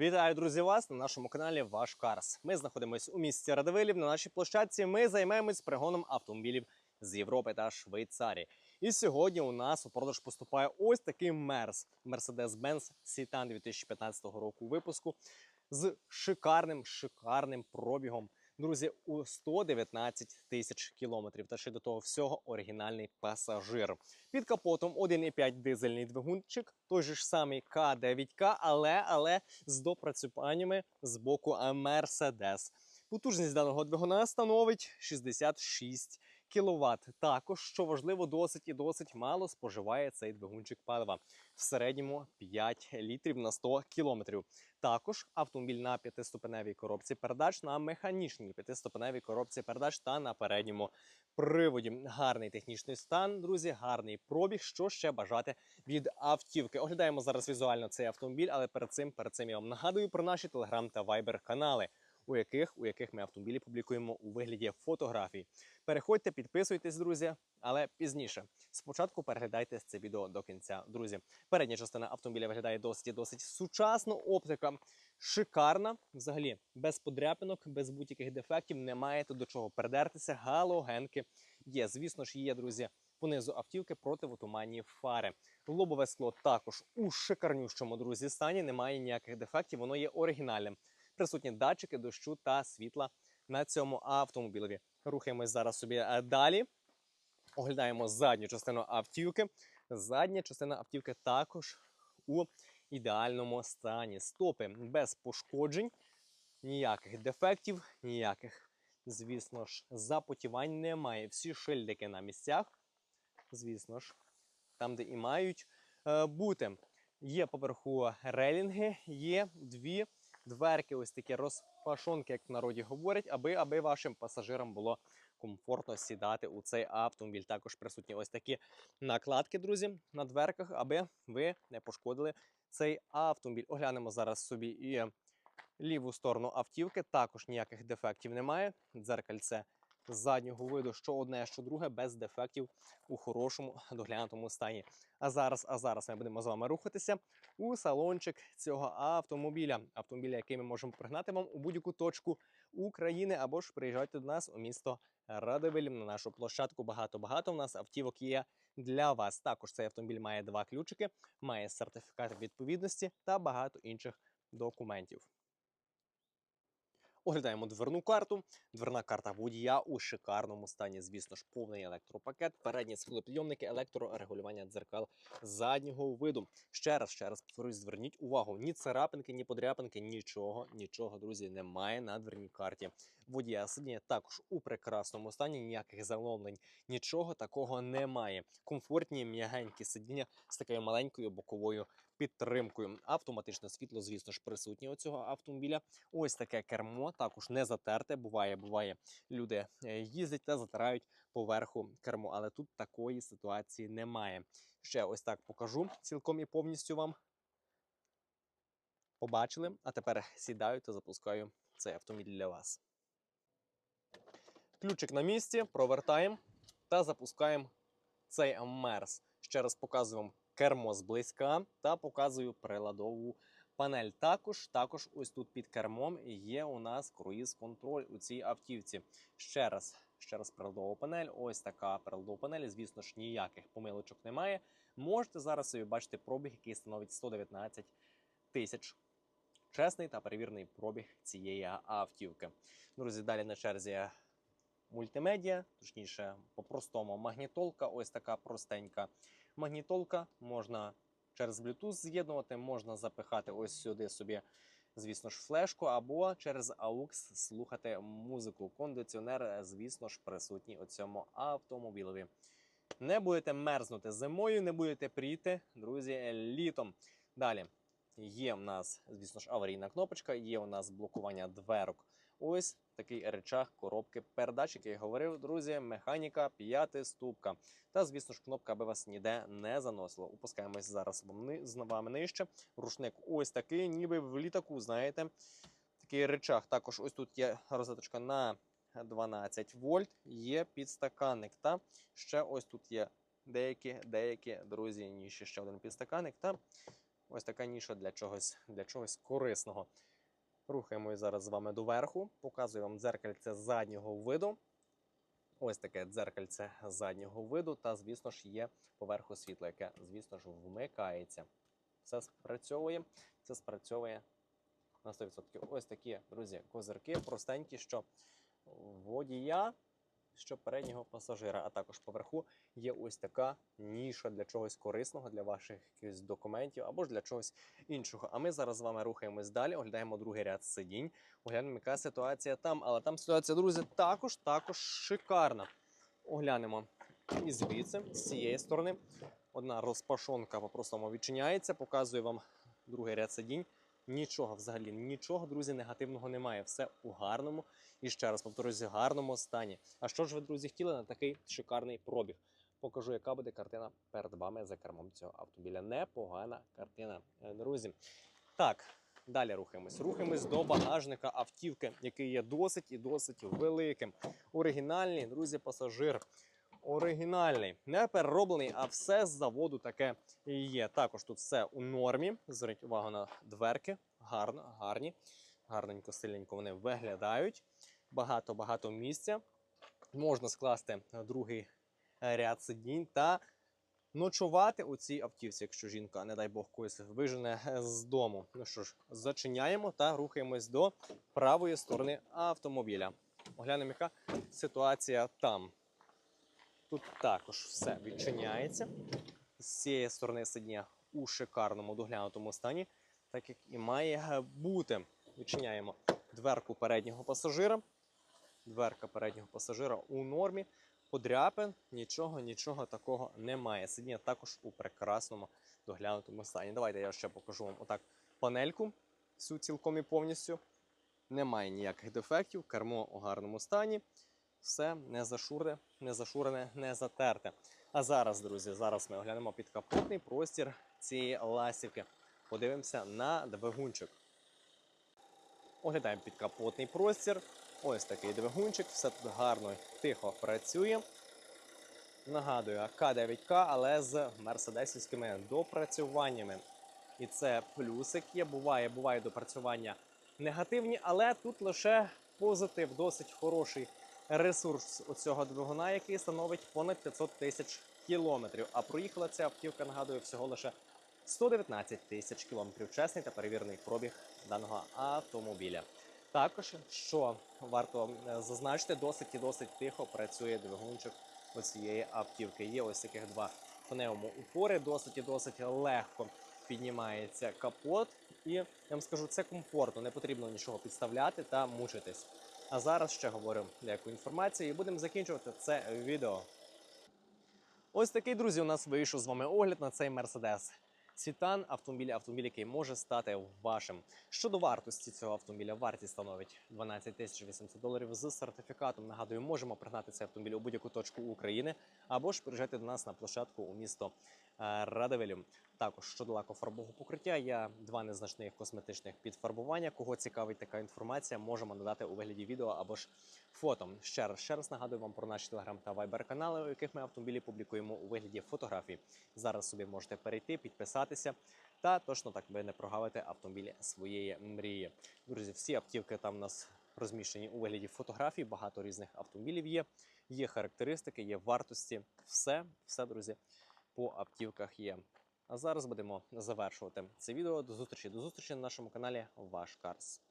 Вітаю, друзі, вас на нашому каналі Ваш Карс. Ми знаходимося у місті Радивилів. На нашій площадці ми займаємось пригоном автомобілів з Європи та Швейцарії. І сьогодні у нас у продаж поступає ось такий мерс Mercedes-Benz Citan 2015 року випуску з шикарним, шикарним пробігом. Друзі, у 119 тисяч кілометрів. Та ще до того всього оригінальний пасажир. Під капотом 1,5 дизельний двигунчик, той же ж самий К9К, але, але з допрацюваннями з боку Мерседес. Потужність даного двигуна становить 66 кВт. Також, що важливо, досить і досить мало споживає цей двигунчик палива. В середньому 5 літрів на 100 кілометрів. Також автомобіль на п'ятиступеневій коробці передач, на механічній п'ятиступеневій коробці передач та на передньому приводі. Гарний технічний стан, друзі, гарний пробіг. Що ще бажати від автівки? Оглядаємо зараз візуально цей автомобіль, але перед цим перед цим я вам нагадую про наші телеграм та вайбер канали. У яких у яких ми автомобілі публікуємо у вигляді фотографій. Переходьте, підписуйтесь, друзі, але пізніше. Спочатку переглядайте це відео до кінця, друзі. Передня частина автомобіля виглядає досить досить сучасно. Оптика шикарна. Взагалі, без подряпинок, без будь-яких дефектів. Немає тут до чого передертися. Галогенки є. Звісно ж, є, друзі. Понизу автівки противотуманні фари. Лобове скло також у шикарнющому друзі стані. Немає ніяких дефектів. Воно є оригінальним. Присутні датчики дощу та світла на цьому автомобілеві. Рухаємось зараз собі е, далі. Оглядаємо задню частину автівки. Задня частина автівки також у ідеальному стані. Стопи без пошкоджень, ніяких дефектів, ніяких, звісно ж, запотівань немає. Всі шильдики на місцях, звісно ж, там, де і мають е, бути. Є поверху релінги, є дві дверки, ось такі розпашонки, як в народі говорять, аби, аби вашим пасажирам було комфортно сідати у цей автомобіль. Також присутні ось такі накладки, друзі, на дверках, аби ви не пошкодили цей автомобіль. Оглянемо зараз собі і ліву сторону автівки. Також ніяких дефектів немає. Дзеркальце заднього виду, що одне, що друге, без дефектів у хорошому доглянутому стані. А зараз, а зараз ми будемо з вами рухатися у салончик цього автомобіля. Автомобіля, який ми можемо пригнати вам у будь-яку точку України, або ж приїжджайте до нас у місто Радивиль на нашу площадку. Багато-багато в нас автівок є для вас. Також цей автомобіль має два ключики, має сертифікат відповідності та багато інших документів. Оглядаємо дверну карту. Дверна карта водія у шикарному стані. Звісно ж, повний електропакет, передні схилопідйомники, електрорегулювання дзеркал заднього виду. Ще раз, ще раз повторюсь, зверніть увагу: ні царапинки, ні подряпинки, нічого, нічого, друзі, немає на дверній карті. Водія сидіння також у прекрасному стані. Ніяких замовлень, нічого такого немає. Комфортні, м'ягенькі сидіння з такою маленькою боковою підтримкою. Автоматичне світло, звісно ж, присутнє у цього автомобіля. Ось таке кермо, також не затерте. Буває, буває, люди е, їздять та затирають поверху кермо, але тут такої ситуації немає. Ще ось так покажу цілком і повністю вам. Побачили, а тепер сідаю та запускаю цей автомобіль для вас. Ключик на місці, провертаємо та запускаємо цей мерс. Ще раз показую вам кермо зблизька та показую приладову панель. Також, також ось тут під кермом є у нас круїз-контроль у цій автівці. Ще раз, ще раз приладова панель. Ось така приладова панель. Звісно ж, ніяких помилочок немає. Можете зараз собі бачити пробіг, який становить 119 тисяч. Чесний та перевірний пробіг цієї автівки. Друзі, далі на черзі мультимедіа, точніше, по-простому магнітолка. Ось така простенька магнітолка. Можна через Bluetooth з'єднувати, можна запихати ось сюди собі, звісно ж, флешку, або через AUX слухати музику. Кондиціонер, звісно ж, присутній у цьому автомобілеві. Не будете мерзнути зимою, не будете пріти, друзі, літом. Далі є в нас, звісно ж, аварійна кнопочка, є у нас блокування дверок. Ось такий речах коробки передач, який я говорив, друзі, механіка, п'яти ступка. Та, звісно ж, кнопка, аби вас ніде не заносило. Упускаємось зараз з вами нижче. Рушник ось такий, ніби в літаку, знаєте. Такий речах. Також ось тут є розеточка на 12 вольт, є підстаканник. Та ще ось тут є деякі, деякі, друзі, ніші ще один підстаканник. Та ось така ніша для чогось, для чогось корисного. Рухаємось зараз з вами доверху. Показую вам дзеркальце заднього виду. Ось таке дзеркальце заднього виду. Та, звісно ж, є поверху світло, яке, звісно ж, вмикається. Все спрацьовує, це спрацьовує на 100%. Ось такі, друзі, козирки простенькі, що водія, що переднього пасажира. А також поверху є ось така ніша для чогось корисного, для ваших якихось документів або ж для чогось іншого. А ми зараз з вами рухаємось далі, оглядаємо другий ряд сидінь, оглянемо, яка ситуація там. Але там ситуація, друзі, також також шикарна. Оглянемо і звідси, з цієї сторони. Одна розпашонка по-простому відчиняється, показує вам другий ряд сидінь. Нічого взагалі, нічого, друзі, негативного немає. Все у гарному і ще раз повторюсь, гарному стані. А що ж ви, друзі, хотіли на такий шикарний пробіг? Покажу, яка буде картина перед вами за кермом цього автомобіля. Непогана картина, е, друзі. Так, далі рухаємось. Рухаємось до багажника автівки, який є досить і досить великим. Оригінальний, друзі, пасажир. Оригінальний, не перероблений, а все з заводу таке є. Також тут все у нормі. Зверніть увагу на дверки. Гарно, гарні. Гарненько, сильненько вони виглядають. Багато-багато місця. Можна скласти другий ряд сидінь та ночувати у цій автівці, якщо жінка, не дай Бог, когось вижене з дому. Ну що ж, зачиняємо та рухаємось до правої сторони автомобіля. Оглянемо, яка ситуація там. Тут також все відчиняється. З цієї сторони сидіння у шикарному доглянутому стані, так як і має бути. Відчиняємо дверку переднього пасажира. Дверка переднього пасажира у нормі. Подряпин, нічого, нічого такого немає. Сидіння також у прекрасному доглянутому стані. Давайте я ще покажу вам отак панельку всю цілком і повністю. Немає ніяких дефектів, кермо у гарному стані. Все не зашурене, не зашурене, не затерте. А зараз, друзі, зараз ми оглянемо підкапотний простір цієї ластівки. Подивимося на двигунчик. Оглядаємо підкапотний простір. Ось такий двигунчик, все тут гарно тихо працює. Нагадую, К9К, але з мерседесівськими допрацюваннями. І це плюсик є. Буває, буває допрацювання негативні, але тут лише позитив, досить хороший ресурс у цього двигуна, який становить понад 500 тисяч кілометрів. А проїхала ця автівка, нагадую, всього лише 119 тисяч кілометрів. Чесний та перевірений пробіг даного автомобіля. Також, що варто е, зазначити, досить і досить тихо працює двигунчик цієї автівки. Є ось таких два пневмоупори, досить і досить легко піднімається капот. І я вам скажу, це комфортно, не потрібно нічого підставляти та мучитись. А зараз ще говорю деяку інформацію і будемо закінчувати це відео. Ось такий, друзі, у нас вийшов з вами огляд на цей Mercedes. Сітан автомобіль, автомобіль, який може стати вашим. Щодо вартості цього автомобіля, вартість становить 12 тисяч 800 доларів з сертифікатом. Нагадую, можемо пригнати цей автомобіль у будь-яку точку України або ж приїжджати до нас на площадку у місто е, Радивилів. Також щодо лакофарбового покриття, є два незначних косметичних підфарбування. Кого цікавить така інформація, можемо надати у вигляді відео або ж фото. Ще раз ще раз нагадую вам про наші телеграм та вайбер канали, у яких ми автомобілі публікуємо у вигляді фотографій. Зараз собі можете перейти, підписатися та точно так ви не прогавите автомобілі своєї мрії. Друзі, всі автівки там у нас розміщені у вигляді фотографій. Багато різних автомобілів є. Є характеристики, є вартості. Все, все, друзі, по автівках є. А зараз будемо завершувати це відео. До зустрічі. До зустрічі на нашому каналі Ваш Карс.